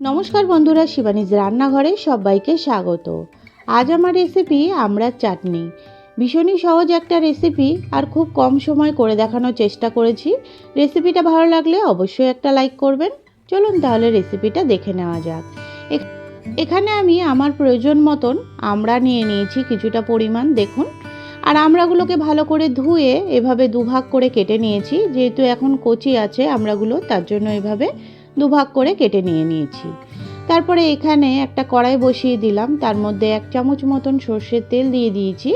নমস্কার বন্ধুরা, শিবানীজ রান্নাঘরে সবাইকে স্বাগত। আজ আমার রেসিপি আমরা চাটনি। ভীষণই সহজ একটা রেসিপি আর খুব কম সময় করে দেখানোর চেষ্টা করেছি। রেসিপিটা ভালো লাগলে অবশ্যই একটা লাইক করবেন। চলুন তাহলে রেসিপিটা দেখে নেওয়া যাক। এখানে আমি আমার প্রয়োজন মতন আমরা নিয়ে নিয়েছি কিছুটা পরিমাণ, দেখুন। আর আমরাগুলোকে ভালো করে ধুয়ে এভাবে দুভাগ করে কেটে নিয়েছি। যেহেতু এখন কচি আছে আমরাগুলো, তার জন্য এভাবে দুভাগ করে কেটে নিয়ে নিয়েছি। তারপরে এখানে একটা কড়াই বসিয়ে দিলাম। তার মধ্যে এক চামচ মতন সর্ষের তেল দিয়ে দিয়েছি।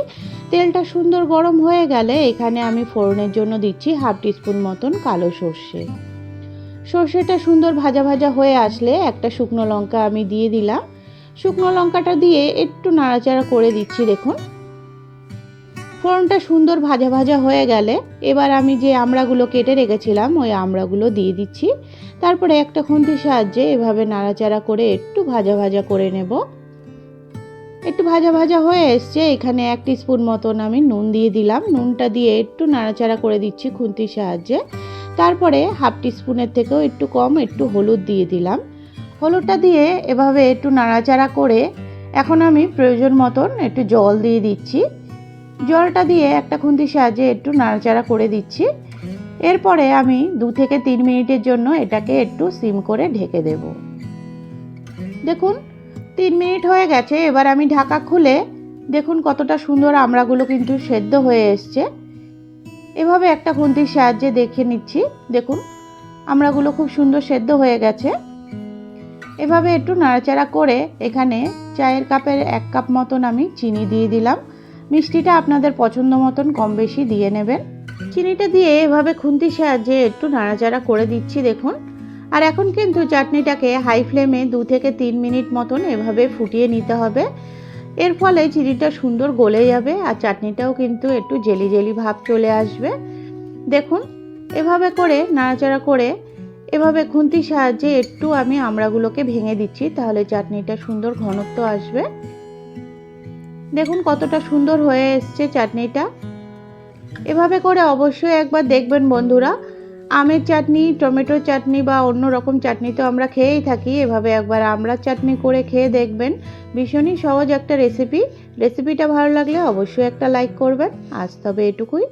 তেলটা সুন্দর গরম হয়ে গেলে এখানে আমি ফোড়নের জন্য দিচ্ছি হাফ টিস্পুন মতন কালো সর্ষে। সর্ষেটা সুন্দর ভাজা ভাজা হয়ে আসলে একটা শুকনো লঙ্কা আমি দিয়ে দিলাম। শুকনো লঙ্কাটা দিয়ে একটু নাড়াচাড়া করে দিচ্ছি, দেখুন। ফোড়নটা সুন্দর ভাজা ভাজা হয়ে গেলে এবার আমি যে আমড়াগুলো কেটে রেখেছিলাম, ওই আমড়াগুলো দিয়ে দিচ্ছি। তারপরে একটা খুন্তির সাহায্যে এভাবে নাড়াচাড়া করে একটু ভাজা ভাজা করে নেব। একটু ভাজা ভাজা হয়ে এসছে, এখানে এক স্পুন মতন আমি নুন দিয়ে দিলাম। নুনটা দিয়ে একটু নাড়াচাড়া করে দিচ্ছি খুন্তির সাহায্যে। তারপরে হাফ স্পুনের থেকেও একটু কম একটু হলুদ দিয়ে দিলাম। হলুদটা দিয়ে এভাবে একটু নাড়াচাড়া করে এখন আমি প্রয়োজন মতন একটু জল দিয়ে দিচ্ছি। জলটা দিয়ে একটা খুন্তির সাহায্যে একটু নাড়াচাড়া করে দিচ্ছি। এরপরে আমি দু থেকে তিন মিনিটের জন্য এটাকে একটু সিম করে ঢেকে দেব। দেখুন, তিন মিনিট হয়ে গেছে, এবার আমি ঢাকা খুলে দেখুন কতটা সুন্দর আমড়াগুলো কিন্তু সেদ্ধ হয়ে এসছে। এভাবে একটা খুন্তির সাহায্যে দেখে নিচ্ছি। দেখুন, আমড়াগুলো খুব সুন্দর সেদ্ধ হয়ে গেছে। এভাবে একটু নাড়াচাড়া করে এখানে চায়ের কাপের এক কাপ মতন আমি চিনি দিয়ে দিলাম। মিষ্টিটা আপনাদের পছন্দ মতন কম বেশি দিয়ে নেবেন। চিনিটা দিয়ে এভাবে খুন্তির সাহায্যে একটু নাড়াচাড়া করে দিচ্ছি, দেখুন। আর এখন কিন্তু চাটনিটাকে হাই ফ্লেমে দু থেকে তিন মিনিট মতন এভাবে ফুটিয়ে নিতে হবে। এর ফলে চিনিটা সুন্দর গলে যাবে আর চাটনিটাও কিন্তু একটু জেলি জেলি ভাব চলে আসবে। দেখুন, এভাবে করে নাড়াচাড়া করে এভাবে খুন্তির সাহায্যে একটু আমি আমড়াগুলোকে ভেঙে দিচ্ছি, তাহলে চাটনিটা সুন্দর ঘনত্ব আসবে। দেখুন কতটা সুন্দর হয়ে এসছে চাটনিটা। এভাবে করে অবশ্যই একবার দেখবেন বন্ধুরা। আমের চাটনি, টমেটো চাটনি বা অন্য রকম চাটনি তো আমরা খেয়েই থাকি। এভাবে একবার আমড়ার চাটনি করে খেয়ে দেখবেন। ভীষণই সহজ একটা রেসিপি রেসিপিটা ভালো লাগলে অবশ্যই একটা লাইক করবেন। আজ তবে এটুকুই।